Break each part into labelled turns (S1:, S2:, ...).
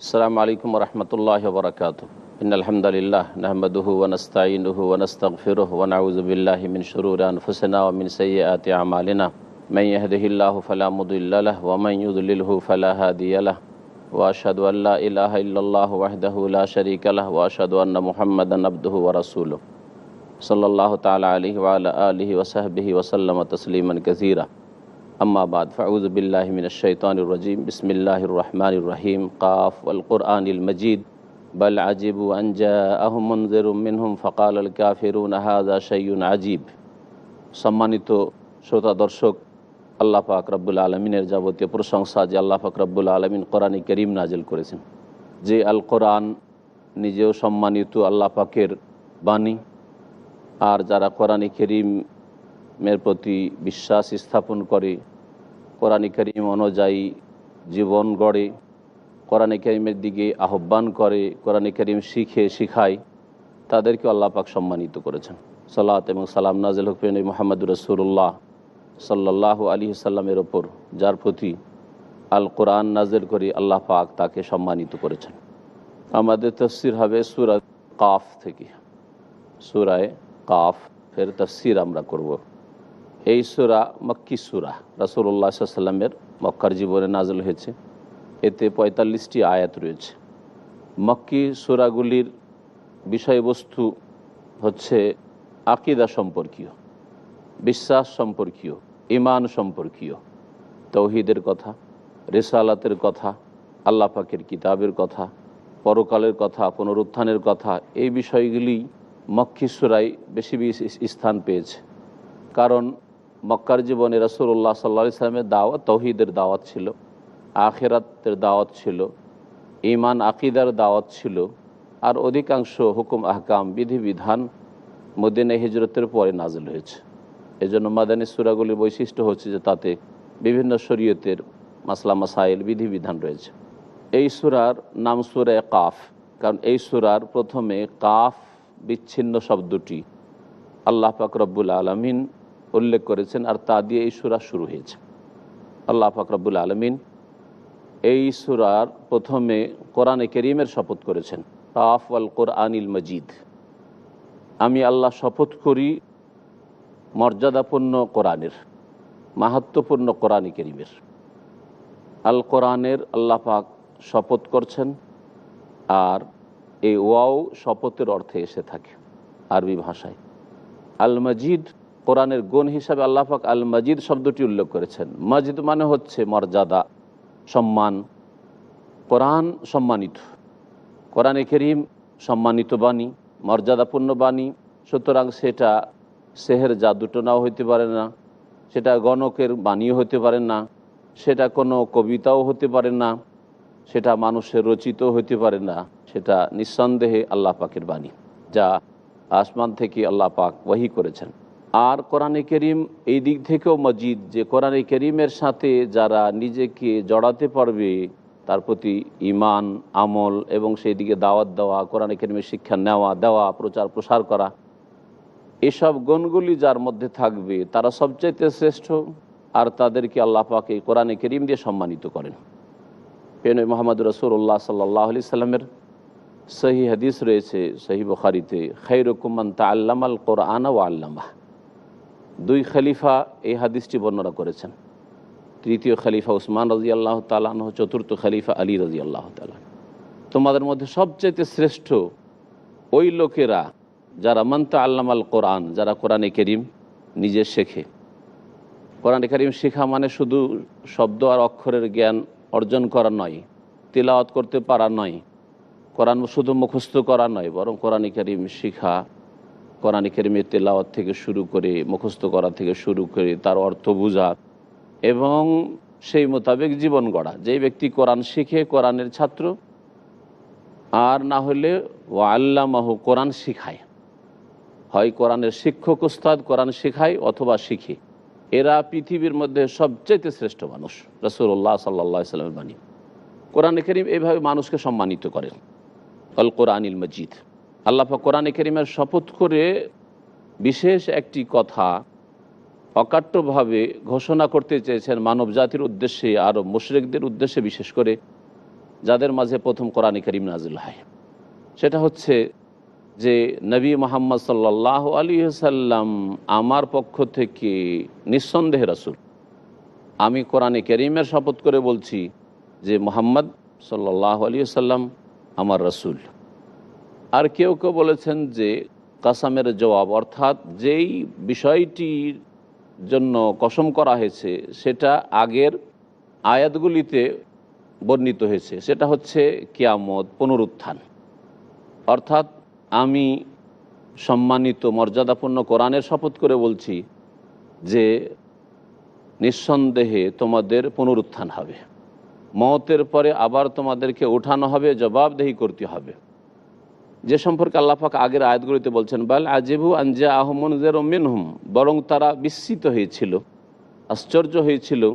S1: السلام علیکم ورحمۃ اللہ وبرکاتہ۔ ان الحمد للہ نحمده ونستعینه ونستغفره ونعوذ بالله من شرور انفسنا ومن سیئات عمالنا من يهده الله فلا مضل له ومن يضلله فلا هادي له۔ واشهد ان لا اله الا الله وحده لا شريك له واشهد ان محمد عبده ورسوله صلی اللہ تعالی علیہ وعلى آلہ وصحبہ وسلم تسلیما كثيرا আম্মাবাদ ফাউজবিল্লাহমিনশানরজিম বিসমিল্লাহ রহমান রহিম, কাফ আল কুরআনিল মজিদ, বল আজিবু আঞ্জা আহমনজেরুমিনহুম ফকাল আল কাফিরুন আহাদা সৈয়ুন আজিব সম্মানিত শ্রোতা দর্শক, আল্লাহ পাক রব্বুল আলমিনের যাবতীয় প্রশংসা যে আল্লাহ পাক রব্বুল আলমিন কোরআনী করিম নাজিল করেছেন। যে আল কোরআন নিজেও সম্মানিত আল্লাহ পাকের বাণী, আর যারা কোরআনী করিম করিমের প্রতি বিশ্বাস স্থাপন করে, কোরআনী করিম অনুযায়ী জীবন গড়ে, কোরআনী করিমের দিকে আহ্বান করে, কোরআনী করিম শিখে, শিখায়, তাদেরকে পাক সম্মানিত করেছেন। সালাত এবং সালাম নাজিল হুকমেন মোহাম্মদ রসুল্লাহ সাল্লাহ আলী সাল্লামের ওপর, যার প্রতি আল কোরআন নাজের করে আল্লাহ পাক তাকে সম্মানিত করেছেন। আমাদের তফসির হবে সুরা কাফ থেকে। সুরায় কাফ ফের তফসির আমরা করব। এই সুরা মক্কি সুরা রাসুল্লাহ সাল্লামের মক্কার জীবনে নাজল হয়েছে। এতে পঁয়তাল্লিশটি আয়াত রয়েছে। মক্কি সুরাগুলির বিষয়বস্তু হচ্ছে আকিদা সম্পর্কীয়, বিশ্বাস সম্পর্কীয় ইমান সম্পর্কীয়, তৌহিদের কথা, রেসালাতের কথা, আল্লাহ পাকের কিতাবের কথা, পরকালের কথা, পুনরুত্থানের কথা, এই বিষয়গুলি মক্কিসুরাই বেশি বেশি স্থান পেয়েছে। কারণ মক্কার জীবনে রসুল্লাহ সাল্লা ইসলামের দাওয়াত তৌহিদের দাওয়াত ছিল, আখেরাতের দাওয়াত ছিল ইমান আকিদার দাওয়াত ছিল, আর অধিকাংশ হুকুম, আহকাম, বিধিবিধান মদিনা হিজরতের পরে নাজল হয়েছে। এই এজন্য মাদানী সুরাগুলির বৈশিষ্ট্য হচ্ছে যে তাতে বিভিন্ন শরীয়তের মাসলা, মাসাইল, বিধিবিধান রয়েছে। এই সুরার নাম সুরায় কাফ, কারণ এই সুরার প্রথমে কাফ বিচ্ছিন্ন শব্দটি আল্লাহ পাক রব্বুল আলমিন উল্লেখ করেছেন, আর তা দিয়ে এই সুরা শুরু হয়েছে। আল্লাহ পাক রব্বুল আলমিন এই সুরার প্রথমে কোরআনে করিমের শপথ করেছেন কাফ আল কোরআনিল মজিদ। আমি আল্লাহ শপথ করি মর্যাদাপূর্ণ কোরআনের, মাহাত্মপূর্ণ কোরআনী করিমের। আল কোরআনের আল্লাহ পাক শপথ করছেন, আর এই ওয়াও শপথের অর্থে এসে থাকে আরবি ভাষায়। আল মজিদ কোরআনের গুণ হিসাবে আল্লাহ পাক আল মজিদ শব্দটি উল্লেখ করেছেন। মজিদ মানে হচ্ছে মর্যাদা, সম্মান। কোরআন সম্মানিত। কোরআনে করিম সম্মানিত বাণী, মর্যাদাপূর্ণ বাণী। সুতরাং সেটা সেহের জাদুটনাও হইতে পারে না, সেটা গণকের বাণীও হতে পারে না, সেটা কোনো কবিতাও হতে পারে না, সেটা মানুষের রচিত হতে পারে না, সেটা নিঃসন্দেহে আল্লাহ পাকের বাণী, যা আসমান থেকে আল্লাহ পাক ওয়াহি করেছেন। আর কোরআনে করিম এই দিক থেকেও মজিদ যে কোরআনে করিমের সাথে যারা নিজেকে জড়াতে পারবে, তার প্রতি ইমান আমল এবং সেই দিকে দাওয়াত দেওয়া, কোরআনে করিমের শিক্ষা নেওয়া, দেওয়া, প্রচার, প্রসার করা, এসব গুণগুলি যার মধ্যে থাকবে, তারা সবচাইতে শ্রেষ্ঠ আর তাদেরকে আল্লাহ পাকে কোরআনে করিম দিয়ে সম্মানিত করেন। পেন মোহাম্মদ রসুল্লাহ সাল্লাহ আলি সাল্লামের সহি হাদিস রয়েছে, সহি বখারিতে খৈরকুমান তা আল্লাম আল কোরআন ও আল্লামা দুই খলিফা এই হাদিসটি বর্ণনা করেছেন। তৃতীয় খলিফা উসমান রাজি আল্লাহ তালাহ চতুর্থ খলিফা আলী রাজি আল্লাহ তালাহ তোমাদের মধ্যে সবচাইতে শ্রেষ্ঠ ওই লোকেরা যারা মান্তা আল্লাম আল কোরআন, যারা কোরআনে করিম নিজে শেখে। কোরআনে করিম শেখা মানে শুধু শব্দ আর অক্ষরের জ্ঞান অর্জন করা নয়, তিলাওয়াত করতে পারা নয়, কোরআন শুধু মুখস্থ করা নয়, বরং কোরআনে করিম শিখা কোরআনে করিমের তেলাওয়াত থেকে শুরু করে, মুখস্থ করা থেকে শুরু করে, তার অর্থ বোঝা এবং সেই মোতাবেক জীবন গড়া। যেই ব্যক্তি কোরআন শিখে, কোরআনের ছাত্র, আর না হলে ও আল্লামাহ কোরআন শিখায়। হয় কোরআনের শিক্ষক উস্তাদ কোরআন শেখায় অথবা শিখে। এরা পৃথিবীর মধ্যে সবচেয়ে শ্রেষ্ঠ মানুষ রসুল্লাহ সাল্লা সাল্লামের বাণী। কোরআনে করিম এইভাবে মানুষকে সম্মানিত করেন অল কোরআনিল মজিদ। আল্লাহ কোরআনে করিমের শপথ করে বিশেষ একটি কথা অকাট্যভাবে ঘোষণা করতে চেয়েছেন মানব জাতির উদ্দেশ্যে আরও মুশরেকদের উদ্দেশ্যে বিশেষ করে যাদের মাঝে প্রথম কোরআন করিম নাজিল হয়। সেটা হচ্ছে যে নবী মোহাম্মদ সাল্লাহ আলী সাল্লাম আমার পক্ষ থেকে নিঃসন্দেহে রাসুল। আমি কোরআনে করিমের শপথ করে বলছি যে মোহাম্মদ সাল্লাহ আলী সাল্লাম আমার রসুল। আর কেউ কেউ বলেছেন যে কাসামের জবাব, অর্থাৎ যেই বিষয়টির জন্য কসম করা হয়েছে, সেটা আগের আয়াতগুলিতে বর্ণিত হয়েছে। সেটা হচ্ছে কিয়ামত পুনরুত্থান। অর্থাৎ আমি সম্মানিত, মর্যাদাপূর্ণ কোরআনের শপথ করে বলছি যে নিঃসন্দেহে তোমাদের পুনরুত্থান হবে। মতের পরে আবার তোমাদেরকে উঠানো হবে, জবাবদেহি করতে হবে। যে সম্পর্কে আল্লাপাক আগের আয়াতগুলিতে বলছেন, বাল আজেবু আঞ্জা আহমনদের মিনহুম বরং তারা বিস্মিত হয়েছিল, আশ্চর্য হয়েছিল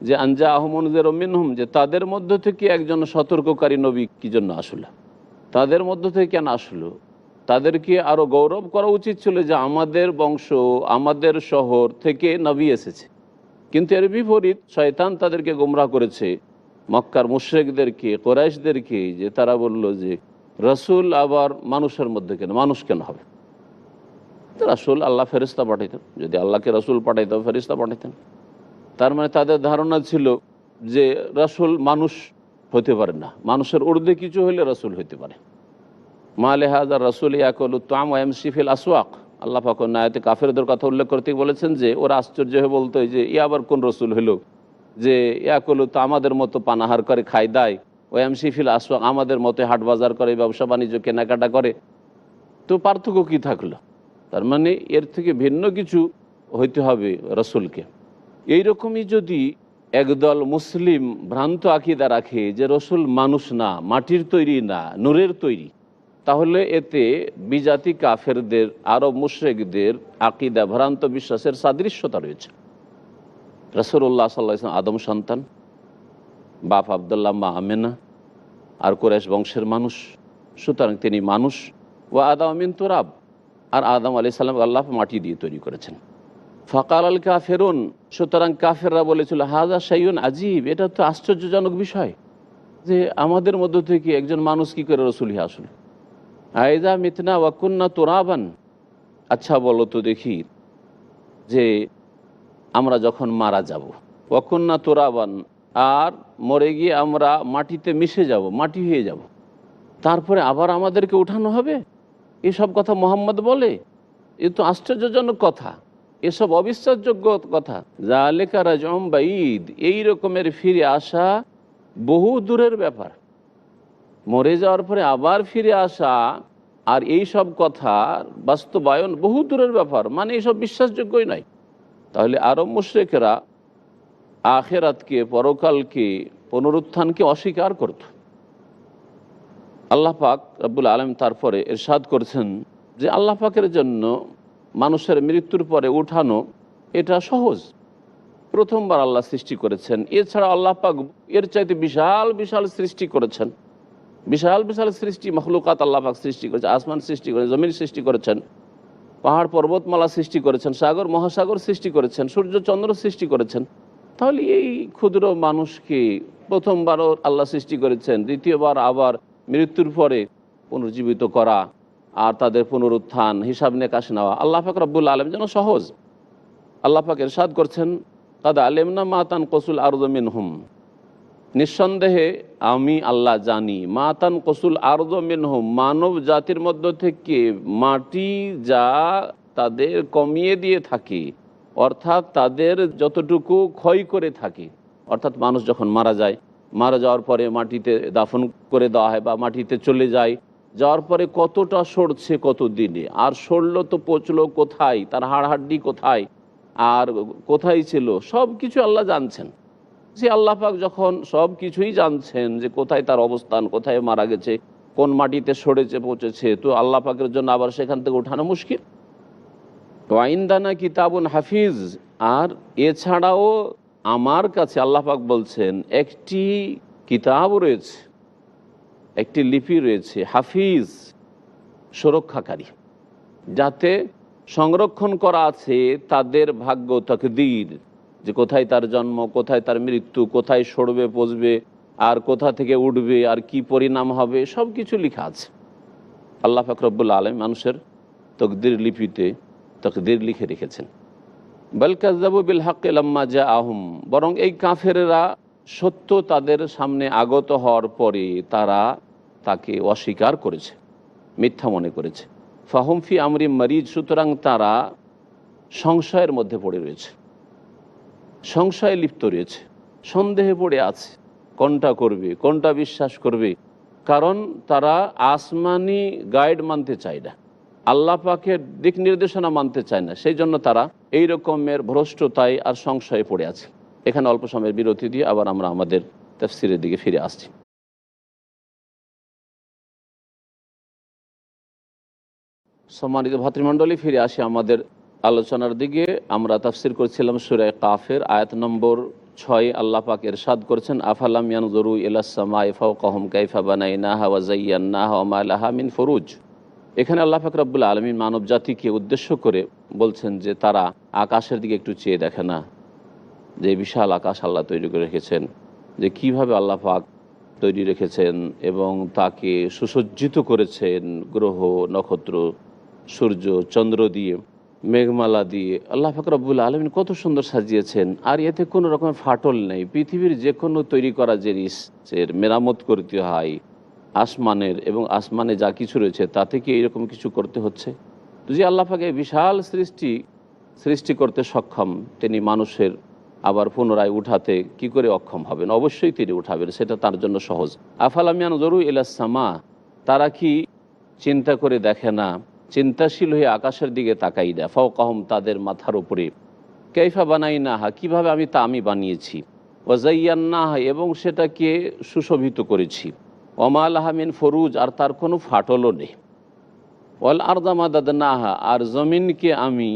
S1: যে আঞ্জা আহমনদের মিনহুম, যে তাদের মধ্য থেকে একজন সতর্ককারী নবী কি জন্য আসলো? তাদের মধ্য থেকে কেন আসলো? তাদেরকে আরও গৌরব করা উচিত ছিল যে আমাদের বংশ, আমাদের শহর থেকে নবী এসেছে। কিন্তু এর বিপরীত শয়তান তাদেরকে গোমরা করেছে। মক্কার মুশ্রেকদেরকে, কোরাইশদেরকে, যে তারা বলল যে রসুল আবার মানুষের মধ্যে কেন? মানুষ কেন হবে? রাসুল আল্লাহ ফেরিস্তা পাঠাইতেন। যদি আল্লাহকে রসুল পাঠাইতেন ফেরিস্তা পাঠাইতেন। তার মানে তাদের ধারণা ছিল যে রসুল মানুষ হতে পারে না। মানুষের উর্দে কিছু হইলে রসুল হইতে পারে। মা লেহাজার রসুল ইয়াকল তাম ওয়াম শিফিল আসওয়াক। আল্লাহ ফাকর নায়তে কাফেরদের কথা উল্লেখ করতে বলেছেন যে, ওরা আশ্চর্য হয়ে বলতো যে ই আবার কোন রসুল হইল যে, ইয়াকলু তো আমাদের মতো পানাহার করে খাই দেয়। ওয়াম শিফিল আসওয়াক আমাদের মতে হাট বাজার করে, ব্যবসা বাণিজ্য, কেনাকাটা করে। তো পার্থক্য কী থাকল? তার মানে এর থেকে ভিন্ন কিছু হইতে হবে রসুলকে। এইরকমই যদি একদল মুসলিম ভ্রান্ত আকিদা রাখে যে রসুল মানুষ না, মাটির তৈরি না, নূরের তৈরি, তাহলে এতে বিজাতি কাফেরদের, আরব মুশ্রেকদের আকিদা, ভ্রান্ত বিশ্বাসের সাদৃশ্যতা রয়েছে। রসুল্লাহ সাল্লাহ আদম সন্তান। বাপ আবদুল্লাহ মা আমেনা, আর কোরেশ বংশের মানুষ। সুতরাং তিনি মানুষ। ও আদাম আমিন তোরাব, আর আদম আলি সাল্লাম আল্লাহ মাটি দিয়ে তৈরি করেছেন। ফকাল আল কাফেরুন, সুতরাং কাফেররা বলেছিল হাজা সাইন আজিব এটা তো আশ্চর্যজনক বিষয় যে আমাদের মধ্য থেকে একজন মানুষ কি করে রসুলি আসল। আয়দা মিতনা ওয়াকুন্না তোরাবান। আচ্ছা বলো তো দেখি যে আমরা যখন মারা যাব ওয়াকুন্না তোরাবান আর মরে গিয়ে আমরা মাটিতে মিশে যাব, মাটি হয়ে যাব। তারপরে আবার আমাদেরকে উঠানো হবে? এসব কথা মোহাম্মদ বলে? এ তো আশ্চর্যজনক কথা। এসব অবিশ্বাসযোগ্য কথা। জালেকা রাজম বা ঈদ এই রকমের ফিরে আসা বহু দূরের ব্যাপার। মরে যাওয়ার পরে আবার ফিরে আসা আর এই সব কথা বাস্তবায়ন বহু দূরের ব্যাপার। মানে এইসব বিশ্বাসযোগ্যই নয়। তাহলে আরব মুশ্রেকেরা আখেরাতকে, পরকালকে, পুনরুত্থানকে অস্বীকার করত। আল্লাহ পাক রব্বুল আলম তারপরে এরশাদ করছেন যে আল্লাহ পাকের জন্য মানুষের মৃত্যুর পরে উঠানো এটা সহজ। প্রথমবার আল্লাহ সৃষ্টি করেছেন। এছাড়া আল্লাহ পাক এর চাইতে বিশাল বিশাল সৃষ্টি করেছেন। বিশাল বিশাল সৃষ্টি মখলুকাত আল্লাহ পাক সৃষ্টি করেছে, আসমান সৃষ্টি করেছেন জমিন সৃষ্টি করেছেন। পাহাড় পর্বতমালা সৃষ্টি করেছেন, সাগর, মহাসাগর সৃষ্টি করেছেন, সূর্য, চন্দ্র সৃষ্টি করেছেন। তাহলে এই ক্ষুদ্র মানুষকে প্রথমবারও আল্লাহ সৃষ্টি করেছেন, দ্বিতীয়বার আবার মৃত্যুর পরে পুনর্জীবিত করা আর তাদের পুনরুত্থান, হিসাব নেকাশ নেওয়া। আল্লাহ পাক রব্বুল আলম যেন সহজ। আল্লাহ পাক এরশাদ করছেন তাদা আলেমনা মাতান কসুল আরজমিন হুম নিঃসন্দেহে আমি আল্লাহ জানি মাতান কসুল আরজমিন হুম মানব জাতির মধ্য থেকে মাটি যা তাদের কমিয়ে দিয়ে থাকে অর্থাৎ তাদের যতটুকু ক্ষয় করে থাকে, অর্থাৎ মানুষ যখন মারা যায়, মারা যাওয়ার পরে মাটিতে দাফন করে দেওয়া হয় বা মাটিতে চলে যায়, যাওয়ার পরে কতটা সরছে কত দিনে আর সরল তো পচলো কোথায়, তার হাড়হাড্ডি কোথায়, আর কোথায় ছিল সব কিছু আল্লাহ জানছেন। সে আল্লাহ পাক যখন সব কিছুই জানছেন যে কোথায় তার অবস্থান, কোথায় মারা গেছে, কোন মাটিতে সরেছে, পচেছে, তো আল্লাহ পাকের জন্য আবার সেখান থেকে ওঠানো মুশকিল। ওয়াইন্দানা কিতাবুন হাফিজ, আর এছাড়াও আমার কাছে আল্লাহ পাক বলছেন, একটি কিতাব রয়েছে, একটি লিপি রয়েছে, হাফিজ সুরক্ষাকারী, যাতে সংরক্ষণ করা আছে তাদের ভাগ্য তকদির, যে কোথায় তার জন্ম, কোথায় তার মৃত্যু, কোথায় সরবে, পচবে, আর কোথা থেকে উঠবে, আর কি পরিণাম হবে সব কিছু লেখা আছে। আল্লাহ ফাকরবুল আলম মানুষের তকদির লিপিতে তকদির লিখে রেখেছেন। বেলকাজাবু বিল হাক্কে লাম্মা যা আহম বরং এই কাফেরেরা সত্য তাদের সামনে আগত হওয়ার পরে তারা তাকে অস্বীকার করেছে, মিথ্যা মনে করেছে। ফাহমফি আমরি মারিজ, সুতরাং তারা সংশয়ের মধ্যে পড়ে রয়েছে, সংশয়ে লিপ্ত রয়েছে, সন্দেহে পড়ে আছে, কোনটা করবে, কোনটা বিশ্বাস করবে। কারণ তারা আসমানি গাইড মানতে চায় না। আল্লাহ পাকের দিক নির্দেশনা মানতে চায় না। সেই জন্য তারা এই রকমের ভ্রষ্টতায় আর সংশয়ে পড়ে আছে। এখানে অল্প সময়ের বিরতি দিয়ে আবার আমরা আমাদের তফসিরের দিকে ফিরে আসছি। সম্মানিত ভাতৃমণ্ডলী, ফিরে আসি আমাদের আলোচনার দিকে। আমরা তাফসির করছিলাম সুরায় কাফের, আয়াত নম্বর ছয়। আল্লাহ পাক এরশাদ করছেন, আফালাম ইয়ানজরু ইলাসমা ফাওকাহুম, কাইফা বানাইনাহা ওয়া যায়্যানাহা ওয়া মা লাহা মিন ফুরুজ? এখানে আল্লাহ পাক রব্বুল আলমিন মানব জাতিকে উদ্দেশ্য করে বলছেন যে তারা আকাশের দিকে একটু চেয়ে দেখে না। যে বিশাল আকাশ আল্লাহ তৈরি করে রেখেছেন, যে কীভাবে আল্লাহ পাক তৈরি রেখেছেন এবং তাকে সুসজ্জিত করেছেন গ্রহ, নক্ষত্র, সূর্য, চন্দ্র দিয়ে, মেঘমালা দিয়ে। আল্লাহ ফাকরাবুল আলমিন কত সুন্দর সাজিয়েছেন। আর এতে কোনো রকমের ফাটল নেই। পৃথিবীর যে কোনো তৈরি করা জিনিসের মেরামত করতে হয় আসমানের এবং আসমানে যা কিছু রয়েছে, তা থেকে এইরকম কিছু করতে হচ্ছে। যে আল্লাহ পাকে বিশাল সৃষ্টি সৃষ্টি করতে সক্ষম, তিনি মানুষের আবার পুনরায় উঠাতে কি করে অক্ষম হবেন? অবশ্যই তিনি উঠাবেন, সেটা তার জন্য সহজ। আফালামিয়ান জরু ইলাসামা তারা কি চিন্তা করে দেখে না? চিন্তাশীল হয়ে আকাশের দিকে তাকাই দেয় ফাও কাহম তাদের মাথার উপরে। কেইফা বানাই না হা কীভাবে আমি তা আমি বানিয়েছি? ওয়াজাইয়ান না হা এবং সেটাকে সুশোভিত করেছি। ওমাল আহমিন ফরুজ, আর তার কোনো ফাটলও নেই। ওয়াল আরদামাদাদ নাহা আর জমিনকে আমি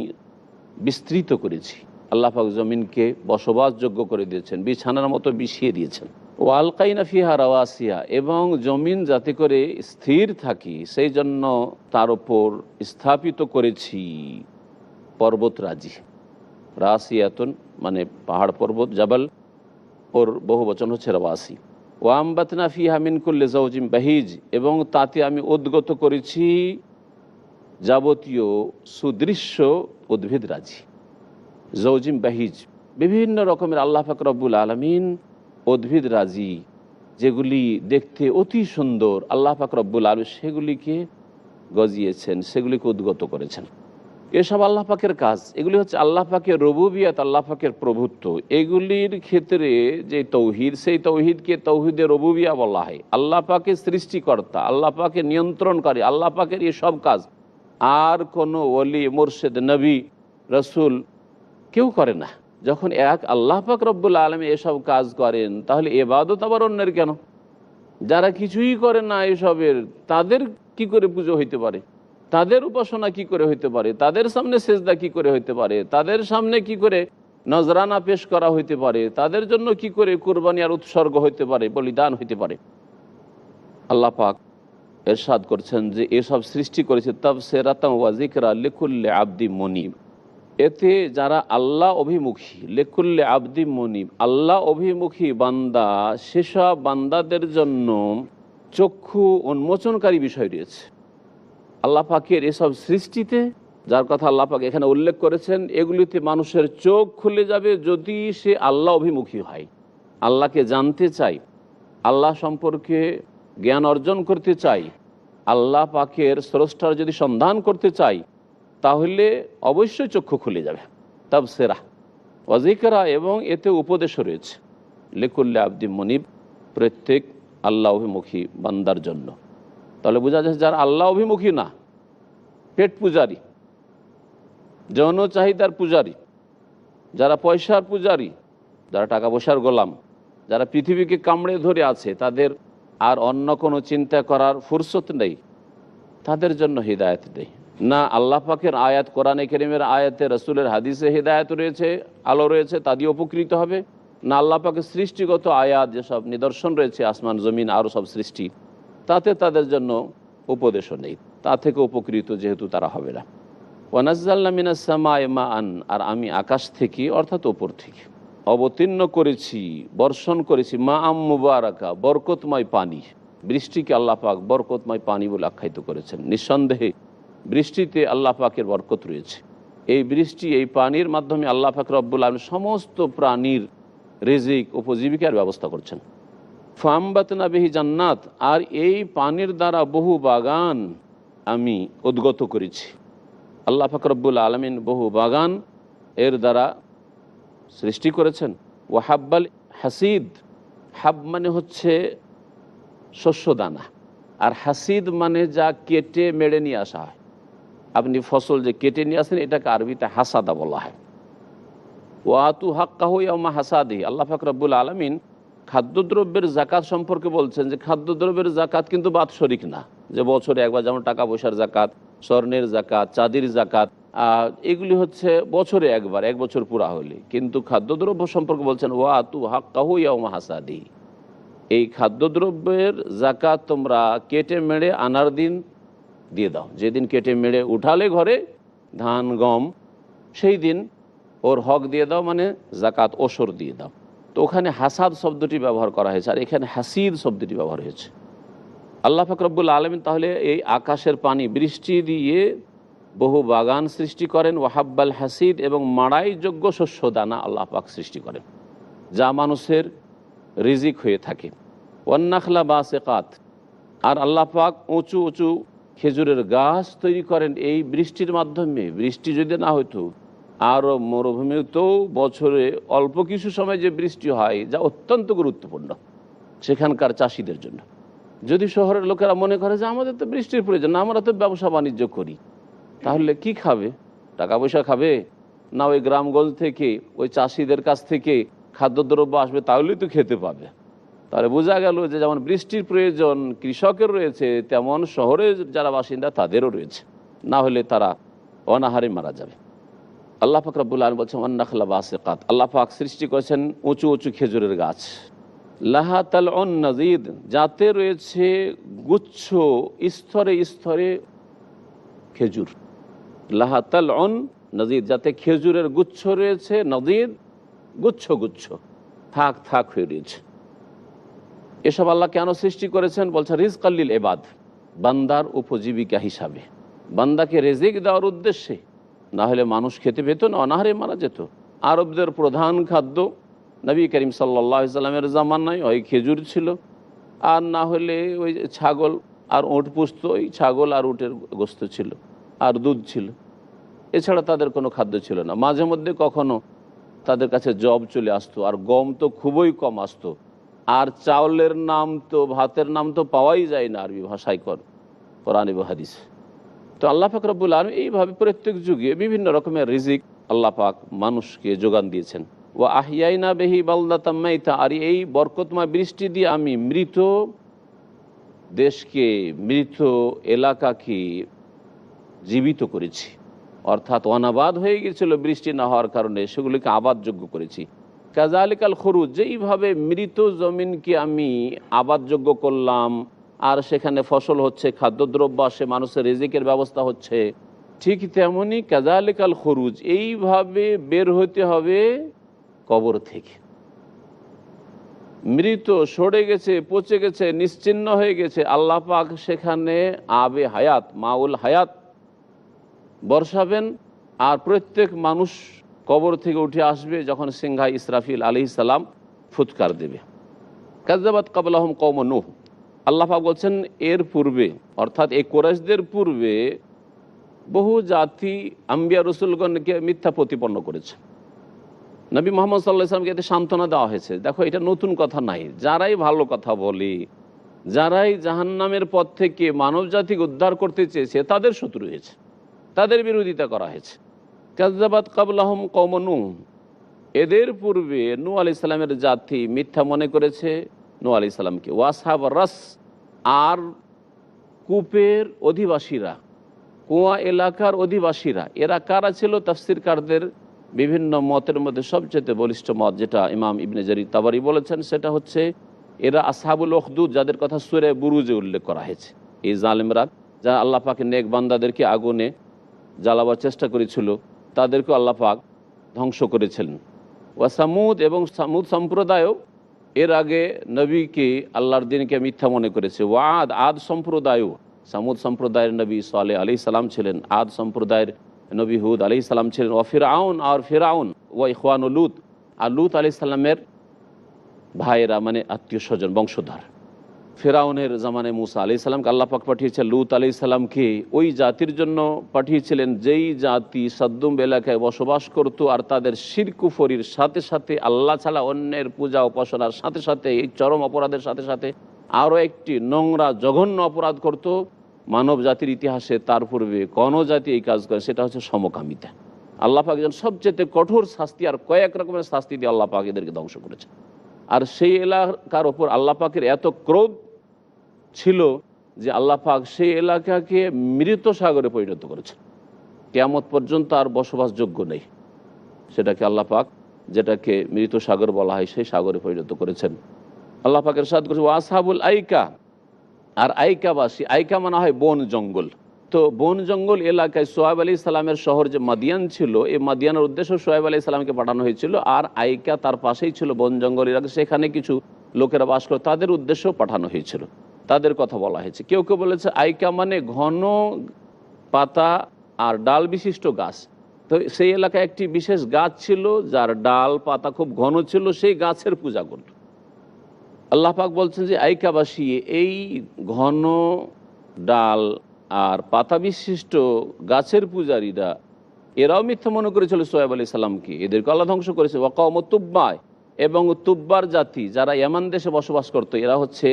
S1: বিস্তৃত করেছি। আল্লাহ পাক জমিনকে বসবাসযোগ্য করে দিয়েছেন, বিছানার মতো বিছিয়ে দিয়েছেন। ও আলকাইনা ফিহা রাওয়াসিয়া এবং জমিন যাতে করে স্থির থাকি, সেই জন্য তার ওপর স্থাপিত করেছি পর্বতরাজি রাসিয়াতুন মানে পাহাড় পর্বত, জাবাল, ওর বহু বচন হচ্ছে রাওয়াসি। ওয়ামবাতনা ফিহা মিনকুল্লে জৌজিম বাহিজ, এবং তাতে আমি উদ্গত করেছি যাবতীয় সুদৃশ্য উদ্ভিদ রাজি। জৌজিম বাহিজ, বিভিন্ন রকমের আল্লাহ ফাকরবুল আলমিন উদ্ভিদ রাজি, যেগুলি দেখতে অতি সুন্দর। আল্লাহ ফাকরবুল আলম সেগুলিকে গজিয়েছেন, সেগুলিকে উদ্গত করেছেন। এসব আল্লাহ পাকের কাজ। এগুলি হচ্ছে আল্লাহ পাকের রবুবিয়াত, আল্লাহ পাকের প্রভুত্ব। এগুলির ক্ষেত্রে যে তৌহিদ, সেই তৌহিদকে তৌহিদের রবুবিয়া বলা হয়। আল্লাহ পাকের সৃষ্টিকর্তা, আল্লাহ পাকে নিয়ন্ত্রণকারী, আল্লাহ পাকের এসব কাজ। আর কোনো ওলি, মুর্শেদ, নবী, রসুল কেউ করে না। যখন এক আল্লাহ পাক রব্বুল আলমী এসব কাজ করেন, তাহলে এবাদত আবার অন্যের কেন? যারা কিছুই করে না এসবের, তাদের কি করে পুজো হইতে পারে? তাদের উপাসনা কি করে হইতে পারে? তাদের সামনে সেজদা কি করে হইতে পারে? তাদের সামনে কি করে নজরানা পেশ করা হইতে পারে? তাদের জন্য কি করে কোরবানি আর উৎসর্গ হইতে পারে? বলিদান হইতে পারে। আল্লাহ পাক এরশাদ করছেন যে এসব সৃষ্টি করেছে তব সেরাতম ওয়াজিকরা লিকুল্লে আব্দি মনিব। এতে যারা আল্লাহ অভিমুখী, লেকুল্লে আব্দি মনিব, আল্লাহ অভিমুখী বান্দা, সেসব বান্দাদের জন্য চক্ষু উন্মোচনকারী বিষয় রয়েছে। আল্লাহ পাকের এসব সৃষ্টিতে, যার কথা আল্লাহ পাক এখানে উল্লেখ করেছেন, এগুলিতে মানুষের চোখ খুলে যাবে যদি সে আল্লাহ অভিমুখী হয়। আল্লাহকে জানতে চাই, আল্লাহ সম্পর্কে জ্ঞান অর্জন করতে চাই, আল্লাহ পাকের স্রষ্টার যদি সন্ধান করতে চাই, তাহলে অবশ্যই চক্ষু খুলে যাবে। তব সেরা অজিকরা এবং এতে উপদেশও রয়েছে। লেকুল্লা আব্দি মনিব, প্রত্যেক আল্লাহ অভিমুখী বান্দার জন্য। তাহলে বোঝা যাচ্ছে যারা আল্লাহ অভিমুখী না, পেট পূজারি, যৌন চাহিদার পূজারি, যারা পয়সার পূজারি, যারা টাকা পয়সার গোলাম, যারা পৃথিবীকে কামড়ে ধরে আছে, তাদের আর অন্য কোনো চিন্তা করার ফুরসত নেই, তাদের জন্য হৃদায়ত নেই। না আল্লাহ পাকের আয়াত, কোরআনে কেরিমের আয়াতে, রসুলের হাদিসে হৃদায়ত রয়েছে, আলো রয়েছে, তা দিয়ে উপকৃত হবে। না আল্লাহ পাকের সৃষ্টিগত আয়াত, যেসব নিদর্শন রয়েছে, আসমান, জমিন আরও সব সৃষ্টি তাতে তাদের জন্য উপদেশও নেই। তা থেকে উপকৃত যেহেতু তারা হবে না। ওয়ানাজ্জাল্লা মিনাসামা মা আন আর আমি আকাশ থেকে, অর্থাৎ ওপর থেকে, অবতীর্ণ করেছি, বর্ষণ করেছি মা আম মুবারাকা, বরকতময় পানি। বৃষ্টিকে আল্লাহ পাক বরকতময় পানি বলে আখ্যায়িত করেছেন। নিঃসন্দেহে বৃষ্টিতে আল্লাহ পাকের বরকত রয়েছে। এই বৃষ্টি, এই পানির মাধ্যমে আল্লাহ পাক রব্বুল আলম সমস্ত প্রাণীর রেজিক, উপজীবিকার ব্যবস্থা করছেন। ফাম্বাতনা বেহি জান্নাত, আর এই পানির দ্বারা বহু বাগান আমি উদ্গত করেছি। আল্লাহ ফাকরবুল আলমিন বহু বাগান এর দ্বারা সৃষ্টি করেছেন। ওয়াহাব্বাল হাসিদ, হাব মানে হচ্ছে শস্যদানা আর হাসিদ মানে যা কেটে মেড়ে নিয়ে আসা হয়। আপনি ফসল যে কেটে নিয়ে আসেন, এটাকে আরবিতে হাসাদা বলা হয়। ওয়াতু হাক্কাহ ইয়ামা হাসাদি আল্লাহ ফাকরাবুল আলমিন খাদ্যদ্রব্যের জাকাত সম্পর্কে বলছেন যে খাদ্যদ্রব্যের জাকাত কিন্তু বাৎসরিক না। যে বছরে একবার যেমন টাকা পয়সার জাকাত, স্বর্ণের জাকাত, চাঁদির জাকাত এগুলি হচ্ছে বছরে একবার, এক বছর পুরা হলে। কিন্তু খাদ্যদ্রব্য সম্পর্কে বলছেন ওয়াতু হাক্কাহু ইয়ামা হাসাদি। এই খাদ্যদ্রব্যের জাকাত তোমরা কেটে মেড়ে আনার দিন দিয়ে দাও। যেদিন কেটে মেড়ে উঠালে ঘরে ধান, গম, সেই দিন ওর হক দিয়ে দাও মানে জাকাত, ওসর দিয়ে দাও। তো ওখানে হাসাদ শব্দটি ব্যবহার করা হয়েছে, আর এখানে হাসিদ শব্দটি ব্যবহার হয়েছে। আল্লাহ ফাকরবুল আলমিন তাহলে এই আকাশের পানি বৃষ্টি দিয়ে বহু বাগান সৃষ্টি করেন, ওয়াহাব্বাল হাসিদ এবং মাড়াইযোগ্য শস্য দানা আল্লাহ পাক সৃষ্টি করেন, যা মানুষের রিজিক হয়ে থাকে। ওয়ান্নাখলা বা সেকাত আর আল্লাহ পাক উঁচু উঁচু খেজুরের গাছ তৈরি করেন এই বৃষ্টির মাধ্যমে। বৃষ্টি যদি না হতো আরও মরুভূমিতেও বছরে অল্প কিছু সময় যে বৃষ্টি হয়, যা অত্যন্ত গুরুত্বপূর্ণ সেখানকার চাষিদের জন্য। যদি শহরের লোকেরা মনে করে যে আমাদের তো বৃষ্টির প্রয়োজন, না, আমরা তো ব্যবসা বাণিজ্য করি, তাহলে কি খাবে? টাকা পয়সা খাবে? না, ওই গ্রামগঞ্জ থেকে, ওই চাষিদের কাছ থেকে খাদ্যদ্রব্য আসবে, তাহলেই তো খেতে পাবে। তাহলে বোঝা গেল যে যেমন বৃষ্টির প্রয়োজন কৃষকের রয়েছে, তেমন শহরের যারা বাসিন্দা তাদেরও রয়েছে। না হলে তারা অনাহারে মারা যাবে। আল্লাহ পাক রব্বুল আলম বলছেন অন্নাখলা বাসেকাত। আল্লাহ পাক সৃষ্টি করেছেন উঁচু উঁচু খেজুরের গাছ। লাহাতাল অন নাজিদ, যাতে রয়েছে গুচ্ছ স্তরে স্তরে খেজুর। লাহাতাল অন নজিদ, যাতে খেজুরের গুচ্ছ রয়েছে, নজিদ, গুচ্ছ গুচ্ছ। থাক থাক হয়ে রয়েছে। এসব আল্লাহ কেন সৃষ্টি করেছেন? বলছে রিজক আল্লিল এবাদ বান্দার উপজীবিকা হিসাবে। বান্দাকে রেজিক দেওয়ার উদ্দেশ্যে না হলে মানুষ খেতে পেত না, অনাহারে মারা যেত। আরবদের প্রধান খাদ্য নবী করিম সাল্লা সাল্লামের জামানায় ওই খেজুর ছিল। আর না হলে ওই ছাগল আর ওঁট পুষত ওই ছাগল আর উটের গোস্ত ছিল, আর দুধ ছিল। এছাড়া তাদের কোনো খাদ্য ছিল না। মাঝে মধ্যে কখনো তাদের কাছে জব চলে আসতো, আর গম তো খুবই কম আসতো। আর চাউলের নাম তো, ভাতের নাম তো পাওয়াই যায় না আরবি ভাষায় কর, কোরআন হাদিস। তো আল্লাহ পাক রব্বুল আলম এইভাবে প্রত্যেক যুগে বিভিন্ন রকমের রিজিক আল্লাহ পাক মানুষকে যোগান দিয়েছেন। ও আহিয়াইনা বেহি বালদাতাম্মাইতা আর এই বরকতময় বৃষ্টি দিয়ে আমি মৃত দেশকে, মৃত এলাকাকে জীবিত করেছি। অর্থাৎ অনাবাদ হয়ে গেছিল বৃষ্টি না হওয়ার কারণে, সেগুলিকে আবাদযোগ্য করেছি। কাজালিকাল খরুজ, যেইভাবে মৃত জমিনকে আমি আবাদযোগ্য করলাম আর সেখানে ফসল হচ্ছে, খাদ্যদ্রব্য আসে, মানুষের রেজিকের ব্যবস্থা হচ্ছে। ঠিক তেমনই কাজালিকাল খরুজ, এইভাবে বের হতে হবে কবর থেকে। মৃত সরে গেছে, পচে গেছে, নিশ্চিন্ন হয়ে গেছে। আল্লাহ পাক সেখানে আবে হায়াত, মাউল হায়াত বর্ষাবেন আর প্রত্যেক মানুষ কবর থেকে উঠে আসবে যখন সিংহা ইসরাফিল আলি সালাম ফুৎকার দেবে। কাজাবাদ কাবলাহম কৌম নুহ। আল্লাহ বলছেন, এর পূর্বে, অর্থাৎ এই কোরাইশদের পূর্বে বহু জাতি আম্বিয়া রসুলগণকে মিথ্যা প্রতিপন্ন করেছে। নবী মোহাম্মদ সাল্লাহ ইসলামকে এতে সান্ত্বনা দেওয়া হয়েছে। দেখো, এটা নতুন কথা নাই। যারাই ভালো কথা বলে, যারাই জাহান্নামের পথ থেকে মানব জাতিকে উদ্ধার করতে চেয়েছে, তাদের শত্রু হয়েছে। তাদের বিরোধিতা করা হয়েছে। কাজাবাদ কাবলাহম কমনু এদের পূর্বে নু আলি সাল্লামের জাতি মিথ্যা মনে করেছে নু আলি সাল্লামকে ওয়াসাব রাস আর কূপের অধিবাসীরা, কুয়া এলাকার অধিবাসীরা, এরা কারা ছিল? তাফসিরকারদের বিভিন্ন মতের মধ্যে সবচেয়ে বলিষ্ঠ মত যেটা ইমাম ইবনে জারি তাবারি বলেছেন, সেটা হচ্ছে এরা আসহাবুল ওখদুদ যাদের কথা সুরে বুরুজে উল্লেখ করা হয়েছে। এই জালেমরা যা আল্লাহ পাকে নেক বান্দাদেরকে আগুনে জ্বালাবার চেষ্টা করেছিল তাদেরকে আল্লাহ পাক ধ্বংস করেছিলেন। ওয়াসামুদ এবং সামুদ সম্প্রদায়ও এর আগে নবীকে আল্লাহর দিনকে মিথ্যা মনে করেছে। ওয়াদ, আদ সম্প্রদায়ও। সামুদ সম্প্রদায়ের নবী সালে আলি সালাম ছিলেন। আদ সম্প্রদায়ের নবী হুদ আলি সালাম ছিলেন। ও ফিরাউন আর ফিরাউন ও ইখওয়ান লুত। আর লুত আলি সাল্লামের ভাইয়েরা মানে আত্মীয় স্বজন, বংশধর। ফেরাউনের জামানে মুসা আলি সাল্লামকে আল্লাহ পাক পাঠিয়েছেন লুত আলি সাল্লামকে ওই জাতির জন্য পাঠিয়েছিলেন, যেই জাতি সাদ্দুম এলাকায় বসবাস করত আর তাদের শিরকুফরির সাথে সাথে, আল্লাহ ছাড়া অন্যের পূজা উপাসনার সাথে সাথে, এই চরম অপরাধের সাথে সাথে আরও একটি নোংরা, জঘন্য অপরাধ করত। মানব জাতির ইতিহাসে তার পূর্বে কোনো জাতি এই কাজ করে, সেটা হচ্ছে সমকামিতা। আল্লাহ পাক যেন সবচেয়ে কঠোর শাস্তি আর কয়েক রকমের শাস্তি দিয়ে আল্লাহ পাক এদেরকে ধ্বংস করেছে। আর সেই এলাকার ওপর আল্লাহ পাকের এত ক্রোধ ছিল যে আল্লাহ পাক সেই এলাকাকে মৃত সাগরে পরিণত করেছে কেয়ামত পর্যন্ত আর বসবাসযোগ্য নেই। সেটাকে আল্লাহ পাক যেটাকে মৃত সাগর বলা হয় সেই সাগরে পরিণত করেছেন। আল্লাহ পাকের সাদ করেছে ওয়াসাবুল আইকা আর আইকাবাসী, আইকা মানা হয় বন জঙ্গল। তো বন জঙ্গল এলাকায় সোহাব আলী ইসলামের শহর যে মাদিয়ান ছিল, এই মাদিয়ানের উদ্দেশ্য সোহাব আলী ইসলামকে পাঠানো হয়েছিল। আর আইকা তার পাশেই ছিল বন জঙ্গল এলাকা, সেখানে কিছু লোকেরা বাস করে, তাদের উদ্দেশ্য পাঠানো হয়েছিল। তাদের কথা বলা হয়েছে। কেউ কেউ বলেছে, আইকা মানে ঘন পাতা আর ডাল বিশিষ্ট গাছ। তো সেই এলাকায় একটি বিশেষ গাছ ছিল, যার ডাল পাতা খুব ঘন ছিল, সেই গাছের পূজা করত। আল্লাহ পাক বলছেন যে, আইকাবাসী, এই ঘন ডাল আর পাতা বিশিষ্ট গাছের পূজারীরা, এরাও মিথ্যা মনে করেছিল সোহেব আলী সাল্লামকে এদেরকে আল্লাহ ধ্বংস করেছে। ওয়াকাম তুব্বায়। এবং তুব্বার জাতি, যারা ইয়ামান দেশে বসবাস করতো, এরা হচ্ছে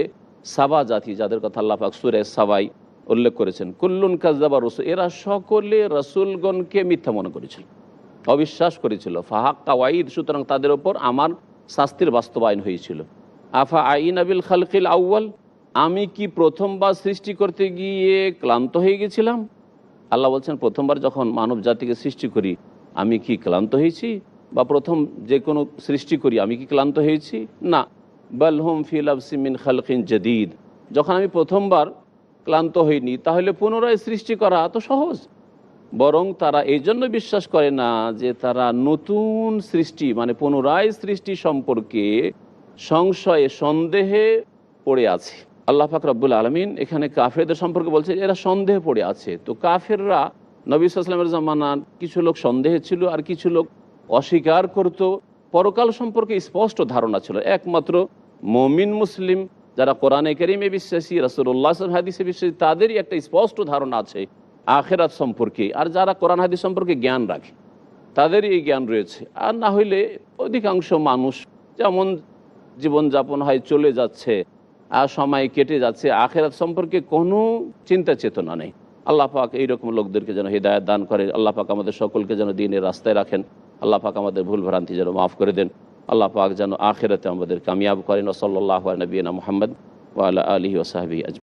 S1: সাবা জাতি, যাদের কথা আল্লাহ পাক সুরে সাবাই উল্লেখ করেছেন। কুল্লুন কাজদাবা রসুল, এরা সকলে রসুলগণকে মিথ্যা মনে করেছিল, অবিশ্বাস করেছিল। ফাহাক্কা ওয়াইদ সুতরাং তাদের ওপর আমার শাস্তির বাস্তবায়ন হয়েছিল। আফা আইন আবিল খালকিল আউ্য়াল, আমি কি প্রথমবার সৃষ্টি করতে গিয়ে ক্লান্ত হয়ে গেছিলাম? আল্লাহ বলছেন, প্রথমবার যখন মানব জাতিকে সৃষ্টি করি, আমি কি ক্লান্ত হয়েছি? বা প্রথম যে কোনো সৃষ্টি করি, আমি কি ক্লান্ত হয়েছি? না। বালহম ফিল আফসিমিন খালকিন জদিদ। যখন আমি প্রথমবার ক্লান্ত হইনি, তাহলে পুনরায় সৃষ্টি করা তো সহজ। বরং তারা এই জন্য বিশ্বাস করে না যে তারা নতুন সৃষ্টি মানে পুনরায় সৃষ্টি সম্পর্কে সংশয়ে, সন্দেহে পড়ে আছে। আল্লাহ পাক রব্বুল আলমিন এখানে কাফেরদের সম্পর্কে বলছে এরা সন্দেহে পড়ে আছে। তো কাফেররা নবী সাল্লামের জামানার কিছু লোক সন্দেহে ছিল আর কিছু লোক অস্বীকার করত। পরকাল সম্পর্কে স্পষ্ট ধারণা ছিল। একমাত্র মমিন মুসলিম যারা কোরআনে করিমে বিশ্বাসী রসুল্লাহ হাদিসে বিশ্বাসী, তাদেরই একটা স্পষ্ট ধারণা আছে আখেরাত সম্পর্কে। আর যারা কোরআন হাদিস সম্পর্কে জ্ঞান রাখে, তাদেরই এই জ্ঞান রয়েছে। আর না হইলে অধিকাংশ মানুষ যেমন জীবনযাপন হয়, চলে যাচ্ছে, আর সময় কেটে যাচ্ছে, আখেরাত সম্পর্কে কোনো চিন্তা চেতনা নেই। আল্লাহ পাক এইরকম লোকদেরকে যেন হৃদায়ত দান করে। আল্লাহ পাক আমাদের সকলকে যেন দিনের রাস্তায় রাখেন। আল্লাহ পাক আমাদের ভুল ভ্রান্তি যেন মাফ করে দেন। আল্লাহ পাক যেন আখেরাতে আমাদের কামিয়াব করেন। ওসল্লাহ নবীনা মোহাম্মদ ওয়াল আলী ওসাহাবি আজ